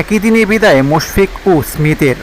একই দিনে বিদায় মুশফিক ও স্মিথের।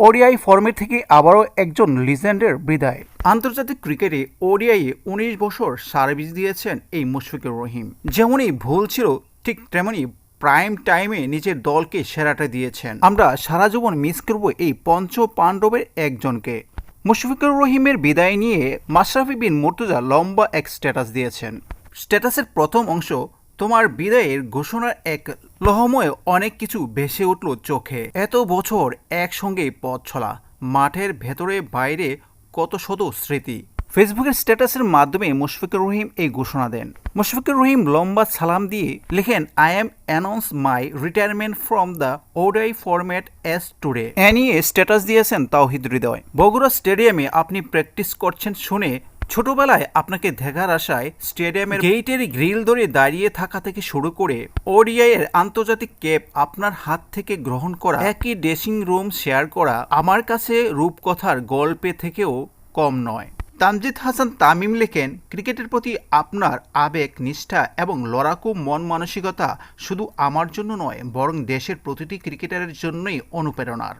ওডিআই ফর্মেট থেকে আবারও একজন লিজেন্ডের বিদায়। আন্তর্জাতিক ক্রিকেটে ওডিআইয়ে উনিশ বছর সার্ভিস দিয়েছেন এই মুশফিকুর রহিম। যেমনই ভুল ছিল, ঠিক তেমনই প্রাইম টাইমে নিজের দলকে সেরাটা দিয়েছেন। আমরা সারা জীবন মিস করব এই পঞ্চ পাণ্ডবের একজনকে। মুশফিকুর রহিমের বিদায় নিয়ে মাশরাফি বিন মুর্তুজা লম্বা এক স্ট্যাটাস দিয়েছেন। স্ট্যাটাসের প্রথম অংশ, তোমার বিদায়ের ঘোষণার এক লহময়ে অনেক কিছু ভেসে উঠল চোখে। এত বছর একসঙ্গে পথ ছলা মাঠের ভেতরে বাইরে কত শত স্মৃতি। ফেসবুকের স্ট্যাটাসের মাধ্যমে মুশফিকুর রহিম এই ঘোষণা দেন। মুশফিকুর রহিম লম্বা সালাম দিয়ে লেখেন I'm announce my retirement from the ODI format as today এ নিয়ে স্ট্যাটাস দিয়েছেন তাওহিদ হৃদয়। বগুড়া স্টেডিয়ামে আপনি প্র্যাকটিস করছেন শুনে ছোটবেলায় আপনাকে দেখার আশায় স্টেডিয়ামের গেইটের গ্রিল ধরে দাঁড়িয়ে থাকা থেকে শুরু করে ওডিআই এর আন্তর্জাতিক ক্যাপ আপনার হাত থেকে গ্রহণ করা, একই ড্রেসিং রুম শেয়ার করা, আমার কাছে রূপকথার গল্পে থেকেও কম নয়। তামজিদ হাসান তামিম লেখেন, ক্রিকেটের প্রতি আপনার আবেগ, নিষ্ঠা এবং লড়াকু মন মানসিকতা শুধু আমার জন্য নয়, বরং দেশের প্রতিটি ক্রিকেটারের জন্যই অনুপ্রেরণার।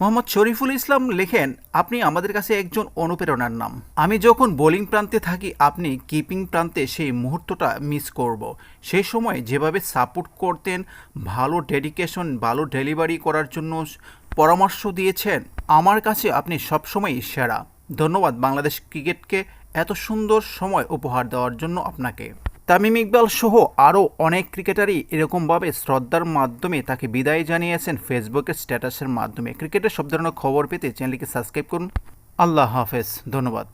মোহাম্মদ শরীফুল ইসলাম লেখেন, আপনি আমাদের কাছে একজন অনুপ্রেরণার নাম। আমি যখন বোলিং প্রান্তে থাকি, আপনি কিপিং প্রান্তে সেই মুহূর্তটা মিস করব। সেই সময় যেভাবে সাপোর্ট করতেন, ভালো ডেডিকেশন, ভালো ডেলিভারি করার জন্য পরামর্শ দিয়েছেন, আমার কাছে আপনি সবসময়ই সেরা। ধন্যবাদ বাংলাদেশ ক্রিকেটকে এত সুন্দর সময় উপহার দেওয়ার জন্য আপনাকে। তামিম ইকবাল সহ আরও অনেক ক্রিকেটারই এরকমভাবে শ্রদ্ধার মাধ্যমে তাকে বিদায় জানিয়েছেন ফেসবুকের স্ট্যাটাসের মাধ্যমে। ক্রিকেটের সব ধরনের খবর পেতে চ্যানেলটিকে সাবস্ক্রাইব করুন। আল্লাহ হাফেজ। ধন্যবাদ।